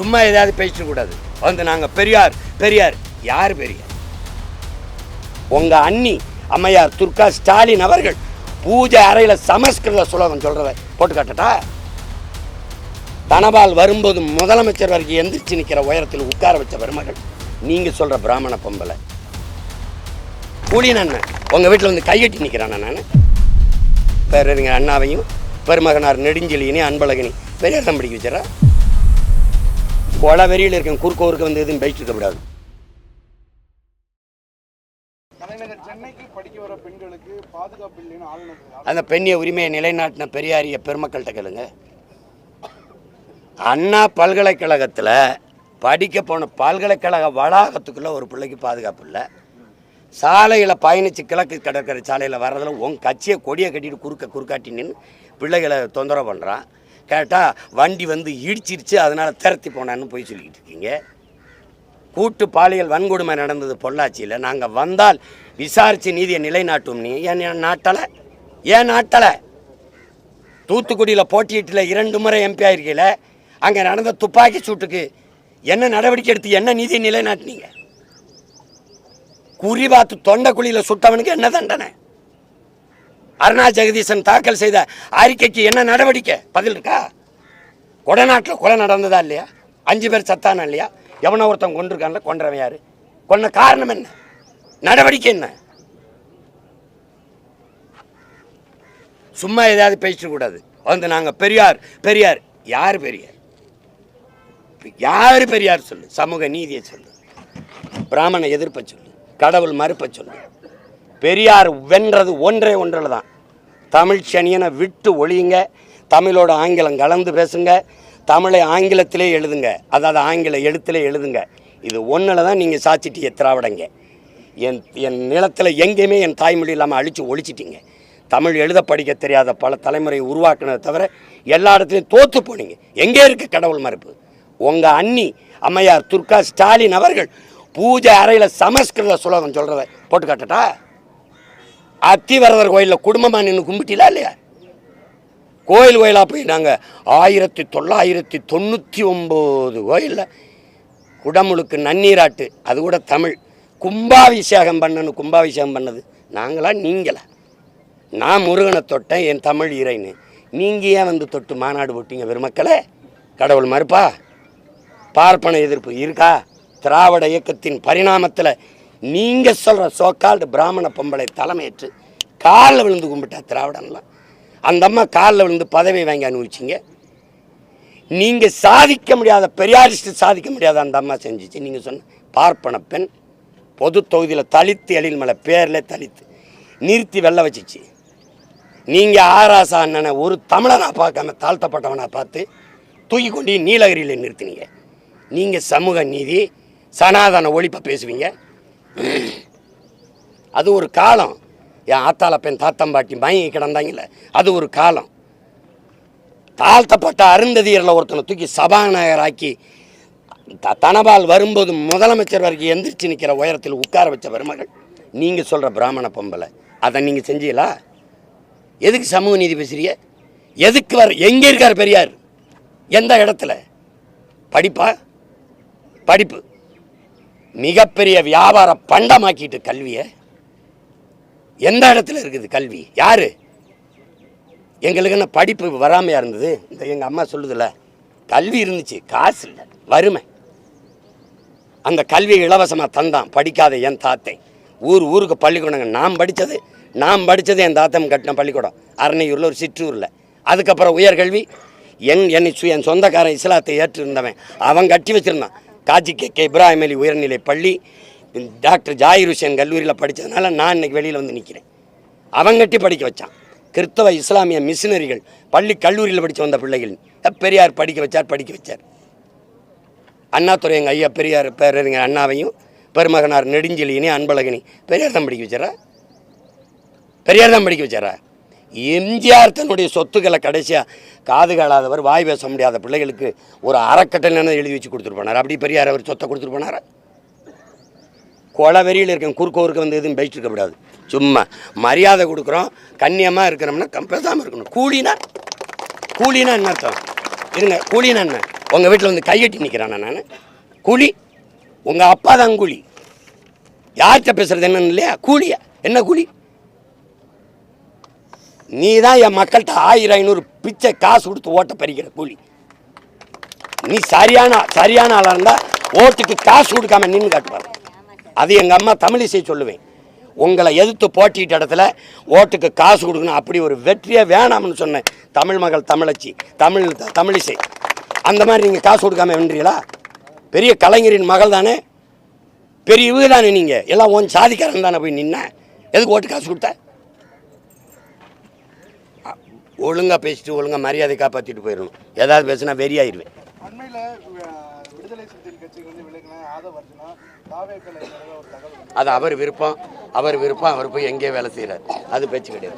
சும்மா ஏதாவது பேசிட்டு கூடாது. வந்து நாங்கள் பெரியார் பெரியார். யார் பெரியார்? உங்க அண்ணி அம்மையார் துர்கா ஸ்டாலின் அவர்கள் பூஜை அறையில் சமஸ்கிருத சுலோகம் சொல்றத போட்டு காட்டட்டா? தனபால் வரும்போது முதலமைச்சர் வரைக்கும் எந்திரிச்சு நிற்கிற உயரத்தில் உட்கார வச்ச பெருமகள் நீங்க சொல்ற பிராமண பொம்பளை. கூலின்னு அண்ணன் உங்க வீட்டில் வந்து கையெட்டி நிற்கிறானா நான் பேரறிஞர் அண்ணாவையும் பெருமகனார் நெடுஞ்செலியினே அன்பழகினி பெரியார் தம்பிடிக்கு படிக்க கொலை வெறியில் இருக்கேன் குறுக்கோருக்கு வந்து எதுவும் பேசிட்டு இருக்கக்கூடாது. அந்த பெண்ணிய உரிமையை நிலைநாட்டின பெரியாரிய பெருமக்கள்கிட்ட கேளுங்க. அண்ணா பல்கலைக்கழகத்தில் படிக்க போன பல்கலைக்கழக வளாகத்துக்குள்ளே ஒரு பிள்ளைக்கு பாதுகாப்பு இல்லை. சாலையில் பயணித்து கிழக்கு கடற்கரை சாலையில் வர்றதுல உன் கட்சியை கொடியை கட்டிட்டு குறுக்க குறுக்காட்டி நின்று பிள்ளைகளை தொந்தரவு பண்ணுறான் கேட்டால் வண்டி வந்து இடிச்சிருச்சு அதனால் திரத்தி போனான்னு போய் சொல்லிக்கிட்டு இருக்கீங்க. கூட்டு பாலியல் வன்கொடுமை நடந்தது பொள்ளாச்சியில். நாங்கள் வந்தால் விசாரித்து நீதியை நிலைநாட்டும் நீ ஏன் ஏன் நாட்டலை? ஏன் நாட்டலை? தூத்துக்குடியில் போட்டியிட்டில் இரண்டு முறை எம்பி ஆயிருக்கீல. அங்கே நடந்த துப்பாக்கி சூட்டுக்கு என்ன நடவடிக்கை எடுத்து என்ன நீதியை நிலைநாட்டினீங்க? குறி பார்த்து தொண்டைக்குழியில் சுட்டவனுக்கு என்ன தண்டனை? அருணா ஜெகதீசன் தாக்கல் செய்த அறிக்கைக்கு என்ன நடவடிக்கை? பதில் இருக்கா? கொடநாட்டில் கொலை நடந்ததா இல்லையா? அஞ்சு பேர் சத்தானா இல்லையா? எவனோ ஒருத்தன் கொண்டிருக்கான்ல கொன்றவன் யார்? கொன்ன காரணம் என்ன? நடவடிக்கை என்ன? சும்மா ஏதாவது பேசிட்டு கூடாது. வந்து நாங்கள் பெரியார் பெரியார். யார் பெரியார்? யார் பெரியார் சொல்லு? சமூக நீதியை சொல்லு. பிராமண எதிர்ப்பை சொல்லு. கடவுள் மறுப்பை சொல்லு. பெரியார் வென்றது ஒன்றே ஒன்றில் தான். தமிழ் சனியனை விட்டு ஒழியுங்க. தமிழோட ஆங்கிலம் கலந்து பேசுங்க. தமிழை ஆங்கிலத்திலே எழுதுங்க. அதாவது ஆங்கில எழுத்திலே எழுதுங்க. இது ஒன்றில் தான் நீங்கள் சாச்சிட்டிய திராவிடங்க. என் என் நிலத்தில் எங்கேயுமே என் தாய்மொழி இல்லாமல் அழித்து ஒழிச்சிட்டிங்க. தமிழ் எழுத படிக்க தெரியாத பல தலைமுறையை உருவாக்குனதை தவிர எல்லா இடத்துலையும் தோற்று போனீங்க. எங்கே இருக்கு கடவுள் மறுப்பு? உங்கள் அண்ணி அம்மையார் துர்கா ஸ்டாலின் அவர்கள் பூஜை அறையில் சமஸ்கிருத சுலோகம் சொல்கிறத போட்டு காட்டட்டா? அத்திவரதர் கோயிலில் குடும்பமாக நின்று கும்பிட்டீங்களா இல்லையா? கோயில் கோயிலாக போய் நாங்கள் ஆயிரத்தி தொள்ளாயிரத்தி தொண்ணூற்றி ஒம்பது கோயிலில் குடமுழுக்கு நன்னீராட்டு அது கூட தமிழ். கும்பாபிஷேகம் பண்ணணும் கும்பாபிஷேகம் பண்ணது. நாங்களா நீங்களா? நான் முருகனை தொட்டேன் என் தமிழ் இறைன்னு. நீங்கள் ஏன் வந்து தொட்டு மாநாடு போட்டீங்க பெருமக்களே? கடவுள் மறுப்பா? பார்ப்பன எதிர்ப்பு இருக்கா? திராவிட இயக்கத்தின் பரிணாமத்தில் நீங்கள் சொல்கிற சோக்கால்டு பிராமண பொம்பளை தலைமையேற்று காலில் விழுந்து கும்பிட்டா திராவிடம்லாம் அந்த அம்மா காலில் விழுந்து பதவி வாங்கி அனுபவிச்சிங்க நீங்கள் சாதிக்க முடியாத பெரியாரிஸ்ட் சாதிக்க முடியாத அந்த அம்மா செஞ்சுச்சு. நீங்கள் சொன்ன பார்ப்பன பெண் பொது தொகுதியில் தலித்து எழில்மலை பேரில் தலித்து நிறுத்தி வெள்ள வச்சுச்சு. நீங்கள் ஆராசா அண்ணனை ஒரு தமிழனாக பார்க்காம தாழ்த்தப்பட்டவனாக பார்த்து தூக்கி கொண்டு நீலகிரியில் நிறுத்தினீங்க. நீங்கள் சமூக நீதி சனாதன ஒழிப்பை பேசுவீங்க. அது ஒரு காலம். என் ஆத்தால பெண் தாத்தம்பாட்டி மயங்கி கிடந்தாங்கல்ல அது ஒரு காலம். தாழ்த்தப்பட்ட அருந்ததியரில் ஒருத்தனை தூக்கி சபாநாயகராக்கி த தனபால் வரும்போது முதலமைச்சர் வரைக்கும் எந்திரிச்சு நிற்கிற உயரத்தில் உட்கார வச்ச பெருமகள் நீங்கள் சொல்கிற பிராமண பொம்பளை அதை நீங்கள் செஞ்சீங்களா? எதுக்கு சமூக நீதி பேசுறீங்க? எதுக்கு வர எங்கே இருக்கார் பெரியார்? எந்த இடத்துல? படிப்பா? படிப்பு. மிகப்பெரிய வியாபார பண்டமாக்கிட்டு கல்வியை. எந்த இடத்துல இருக்குது கல்வி? யாரு? எங்களுக்கு என்ன படிப்பு வராமையாக இருந்தது? இந்த எங்கள் அம்மா சொல்லுதுல கல்வி இருந்துச்சு காசு இல்லை வறுமை. அந்த கல்வியை இலவசமாக தந்தான் படிக்காத என் தாத்தை. ஊர் ஊருக்கு பள்ளிக்கூடங்க நான் படித்தது நான் படித்தது என் தாத்தம் கட்டின பள்ளிக்கூடம். அரணையூரில் ஒரு சிற்றூரில். அதுக்கப்புறம் உயர்கல்வி என் என்னை சு என் சொந்தக்காரன் இஸ்லாத்தை ஏற்றிருந்தவன். அவன் கட்டி வச்சிருந்தான். காஜி கே கே இப்ராஹிம் அலி உயர்நிலை பள்ளி. டாக்டர் ஜாயிர் ஹுசேன் கல்லூரியில் படித்ததுனால நான் இன்னைக்கு வெளியில் வந்து நிற்கிறேன் அவங்கட்டி படிக்க வச்சான். கிறிஸ்தவ இஸ்லாமிய மிஷினரிகள் பள்ளி கல்லூரியில் படித்து வந்த பிள்ளைகள் பெரியார் படிக்க வச்சார் படிக்க வச்சார். அண்ணாதுரை எங்கள் ஐயா பெரியார் பேரறிஞர் அண்ணாவையும் பெருமகனார் நெடுஞ்செலியினே அன்பழகனி பெரியார் தான் படிக்க வச்சாரா? பெரியார் தான் படிக்க வச்சாரா? எம்ஜிஆர் தன்னுடைய சொத்துக்களை கடைசியாக காது காலாதவர் வாய் பேச முடியாத பிள்ளைகளுக்கு ஒரு அறக்கட்டளை எழுதி வச்சு கொடுத்துட்டு போனார். அப்படி பெரியார் அவர் சொத்தை கொடுத்துட்டு கொலவெறியில் இருக்க வெறியில் இருக்கேன் குறுக்கோருக்கு வந்து எதுவும் பேசிட்டு இருக்கக்கூடாது சும்மா மரியாதை கொடுக்குறோம் கண்ணியமாக இருக்கிறோம்னா கம் பேசாமல் இருக்கணும். கூலினா? கூலினா என்ன அர்த்தம்? இருங்க கூலினா என்ன? உங்கள் வீட்டில் வந்து கையெட்டி நிற்கிறானா நான்? கூலி? உங்கள் அப்பா தான் கூலி. யார்கிட்ட பேசுகிறது என்னன்னு இல்லையா? கூலியா? என்ன கூலி? நீ தான் என் மக்கள்கிட்ட ஆயிரம் ஐநூறு பிச்சை காசு கொடுத்து ஓட்ட பறிக்கிற கூலி. நீ சரியான சரியான ஆளாக இருந்தால் ஓட்டுக்கு காசு கொடுக்காம நின்று காட்டுவார் அது எங்கள் அம்மா தமிழிசை சொல்லுவேன். உங்களை எதிர்த்து போட்டிட்ட இடத்துல ஓட்டுக்கு காசு கொடுக்கணும் அப்படி ஒரு வெற்றியே வேணாம்னு சொன்னேன். தமிழ் மகள் தமிழச்சி தமிழ் தமிழிசை அந்த மாதிரி நீங்கள் காசு கொடுக்காம வென்றீங்களா பெரிய கலைஞரின் மகள் தானே. பெரிய இவங்க தானே நீங்கள் எல்லாம் உன் சாதிக்காரன் தானே போய் நின்ன. எதுக்கு ஓட்டு காசு கொடுத்த? அ, ஒழுங்கா பேசிட்டு ஒழுங்கா மரியாதை காப்பாற்றிட்டு போயிடணும். ஏதாவது பேசுனா வெறியாயிருவேன் அது அவர் விருப்பம். அவர் விருப்பம். அவர் போய் எங்கேயோ வேலை செய்கிறார் அது பேச்சு கிடையாது.